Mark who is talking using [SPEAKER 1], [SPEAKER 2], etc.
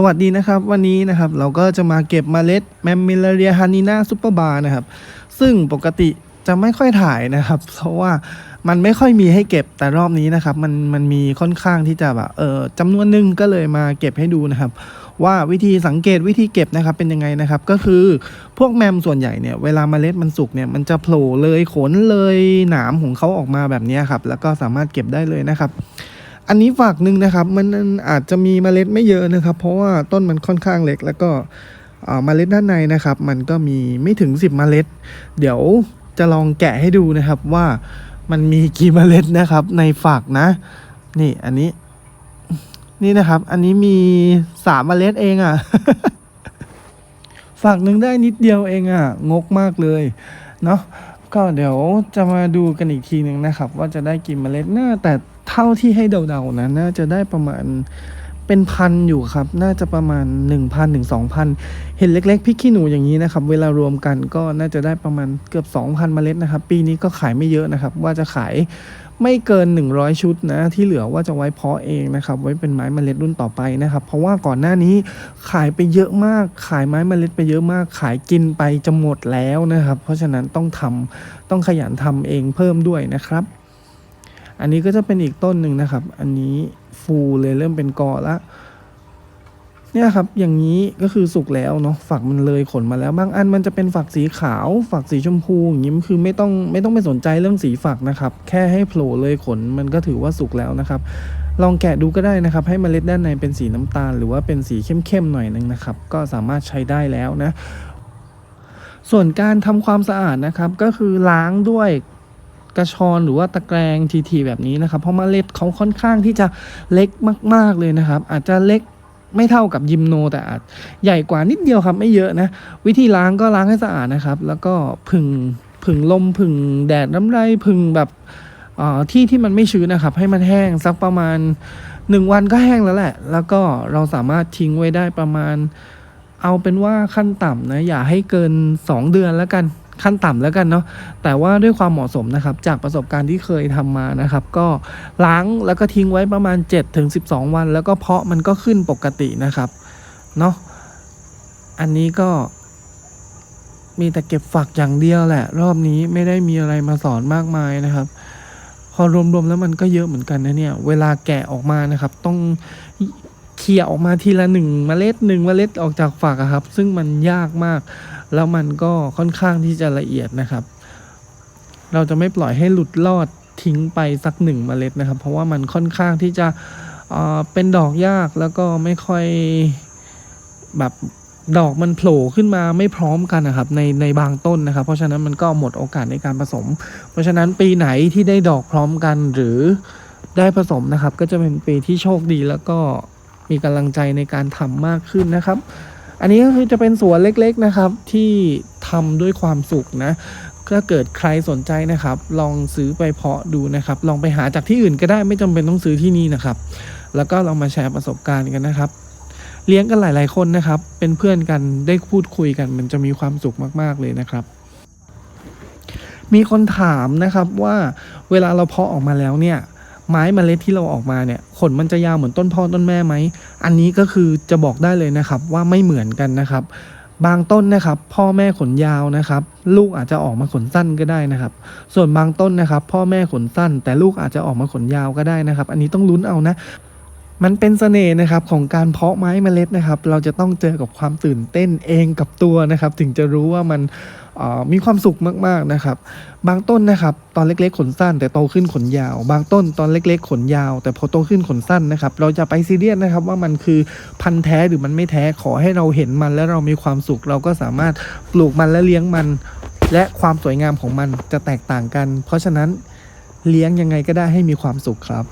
[SPEAKER 1] สวัสดีนะครับ วันนี้นะครับเราก็จะมาเก็บมเมล็ดแมมมิลเรียฮานินาซูเปอร์บาร์นะครับ ซึ่งปกติจะไม่ค่อยถ่ายนะครับ เพราะว่ามันไม่ค่อยมีให้เก็บแต่รอบนี้นะครับ มันมันมีค่อนข้างที่จะแบบเออจำนวนหนึ่งก็เลยมาเก็บให้ดูนะครับ ว่าวิธีสังเกตวิธีเก็บนะครับเป็นยังไงนะครับ ก็คือพวกแมมส่วนใหญ่เนี่ยเวลาเมล็ดมันสุกเนี่ยมันจะโผล่เลยขนเลยหนามของเขาออกมาแบบนี้ครับแล้วก็สามารถเก็บได้เลยนะครับ อันนี้ฝากหนึ่งนะครับ มันอาจจะมีเมล็ดไม่เยอะนะครับ เพราะว่าต้นมันค่อนข้างเล็ก แล้วก็เมล็ดด้านในนะครับ มันก็มีไม่ถึง 10 เมล็ด เดี๋ยวจะลองแกะให้ดูนะครับว่ามันมีกี่เมล็ดนะครับ ในฝักนะ นี่อันนี้ นี่นะครับ อันนี้มีสามเมล็ดเองอะ่ะฝักหนึ่งได้นิดเดียวเองอะ่ะ งกมากเลยเนาะก็เดี๋ยวจะมาดูกันอีกทีหนึ่งนะครับ ว่าจะได้กี่เมล็ดน่าแต่ ท่าที่ให้เดาๆนะน่าจะได้ประมาณเป็นพันอยู่ครับ น่าจะประมาณ 1,000ถึง2,000 เห็นเล็กๆพริกขี้หนูอย่างนี้นะครับ เวลารวมกันก็น่าจะได้ประมาณเกือบ 2,000 เมล็ดนะครับ ปีนี้ก็ขายไม่เยอะนะครับ ว่าจะขายไม่เกิน 100 ชุดนะ ที่เหลือว่าจะไว้เพาะเองนะครับ ไว้เป็นไม้เมล็ดรุ่นต่อไปนะครับ เพราะว่าก่อนหน้านี้ขายไปเยอะมาก ขายไม้เมล็ดไปเยอะมาก ขายกินไปจะหมดแล้วนะครับ เพราะฉะนั้นต้องทำต้องขยันทำเองเพิ่มด้วยนะครับ อันนี้ก็จะเป็นอีกต้นหนึ่งนะครับ อันนี้ฟูเลยเริ่มเป็นกอละเนี่ยครับ อย่างนี้ก็คือสุกแล้วเนาะฝักมันเลยขนมาแล้ว บางอันมันจะเป็นฝักสีขาว ฝักสีชมพูอย่างนี้มันคือไม่ต้องไม่ต้องไปสนใจเรื่องสีฝักนะครับ แค่ให้โผล่เลยขนมันก็ถือว่าสุกแล้วนะครับ ลองแกะดูก็ได้นะครับ ให้เมล็ดด้านในเป็นสีน้ำตาล หรือว่าเป็นสีเข้มๆหน่อยนึงนะครับ ก็สามารถใช้ได้แล้วนะ ส่วนการทำความสะอาดนะครับ ก็คือล้างด้วย กระชอนหรือว่าตะแกรงทีๆแบบนี้นะครับ เพราะเมล็ดเขาค่อนข้างที่จะเล็กมาก ๆเลยนะครับ อาจจะเล็กไม่เท่ากับยิมโนแต่อาจใหญ่กว่านิดเดียวครับไม่เยอะนะ วิธีล้างก็ล้างให้สะอาดนะครับ แล้วก็ผึ่งผึ่งลมผึ่งแดดน้ำไรผึ่งแบบที่ที่มันไม่ชื้นนะครับ ให้มันแห้งสักประมาณ 1 วันก็แห้งแล้วแหละ แล้วก็เราสามารถทิ้งไว้ได้ประมาณ เอาเป็นว่าขั้นต่ำนะอย่าให้เกิน 2 เดือนแล้วกัน ขั้นต่ำแล้วกันเนาะแต่ว่าด้วยความเหมาะสมนะครับ จากประสบการณ์ที่เคยทำมานะครับ ก็ล้างแล้วก็ทิ้งไว้ประมาณ 7-12 วัน แล้วก็เพาะมันก็ขึ้นปกตินะครับเนาะอันนี้ก็มีแต่เก็บฝักอย่างเดียวแหละ รอบนี้ไม่ได้มีอะไรมาสอนมากมายนะครับ พอรวมๆแล้วมันก็เยอะเหมือนกันนะเนี่ย เวลาแกะออกมานะครับ ต้องเขี่ยออกมาทีละหนึ่งเมล็ดหนึ่งเมล็ดออกจากฝักครับ ซึ่งมันยากมาก แล้วมันก็ค่อนข้างที่จะละเอียดนะครับ เราจะไม่ปล่อยให้หลุดลอดทิ้งไปสักหนึ่งเมล็ดนะครับ เพราะว่ามันค่อนข้างที่จะเเป็นดอกยากแล้วก็ไม่ค่อยแบบดอกมันโผล่ขึ้นมาไม่พร้อมกันนะครับในในบางต้นนะครับ เพราะฉะนั้นมันก็หมดโอกาสในการผสม เพราะฉะนั้นปีไหนที่ได้ดอกพร้อมกันหรือได้ผสมนะครับ ก็จะเป็นปีที่โชคดีแล้วก็มีกำลังใจในการทำมากขึ้นนะครับ อันนี้ก็คือจะเป็นสวนเล็กๆนะครับ ที่ทำด้วยความสุขนะถ้าเกิดใครสนใจนะครับ ลองซื้อไปเพาะดูนะครับ ลองไปหาจากที่อื่นก็ได้ไม่จำเป็นต้องซื้อที่นี่นะครับ แล้วก็ลองมาแชร์ประสบการณ์กันนะครับ เลี้ยงกันหลาย ๆ คนนะครับ เป็นเพื่อนกันได้พูดคุยกัน มันจะมีความสุขมาก ๆ เลยนะครับ มีคนถามนะครับว่าเวลาเราเพาะออกมาแล้วเนี่ย ไม้เมล็ดที่เราออกมาเนี่ยขนมันจะยาวเหมือนต้นพ่อต้นแม่ไหม อันนี้ก็คือจะบอกได้เลยนะครับว่าไม่เหมือนกันนะครับ บางต้นนะครับพ่อแม่ขนยาวนะครับ ลูกอาจจะออกมาขนสั้นก็ได้นะครับ ส่วนบางต้นนะครับ พ่อแม่ขนสั้น แต่ลูกอาจจะออกมาขนยาวก็ได้นะครับ อันนี้ต้องลุ้นเอานะมันเป็นเสน่ห์นะครับของการเพาะไม้เมล็ดนะครับ เราจะต้องเจอกับความตื่นเต้นเองกับตัวนะครับ ถึงจะรู้ว่ามัน มีความสุขมากๆนะครับ บางต้นนะครับ ตอนเล็กๆขนสั้น แต่โตขึ้นขนยาว บางต้นตอนเล็กๆขนยาว แต่พอโตขึ้นขนสั้นนะครับ เราจะไปซีเรียสนะครับว่ามันคือพันธุ์แท้หรือมันไม่แท้ขอให้เราเห็นมัน และเรามีความสุขเราก็สามารถปลูกมันและเลี้ยงมัน และความสวยงามของมันจะแตกต่างกัน เพราะฉะนั้นเลี้ยงยังไงก็ได้ให้มีความสุขครับ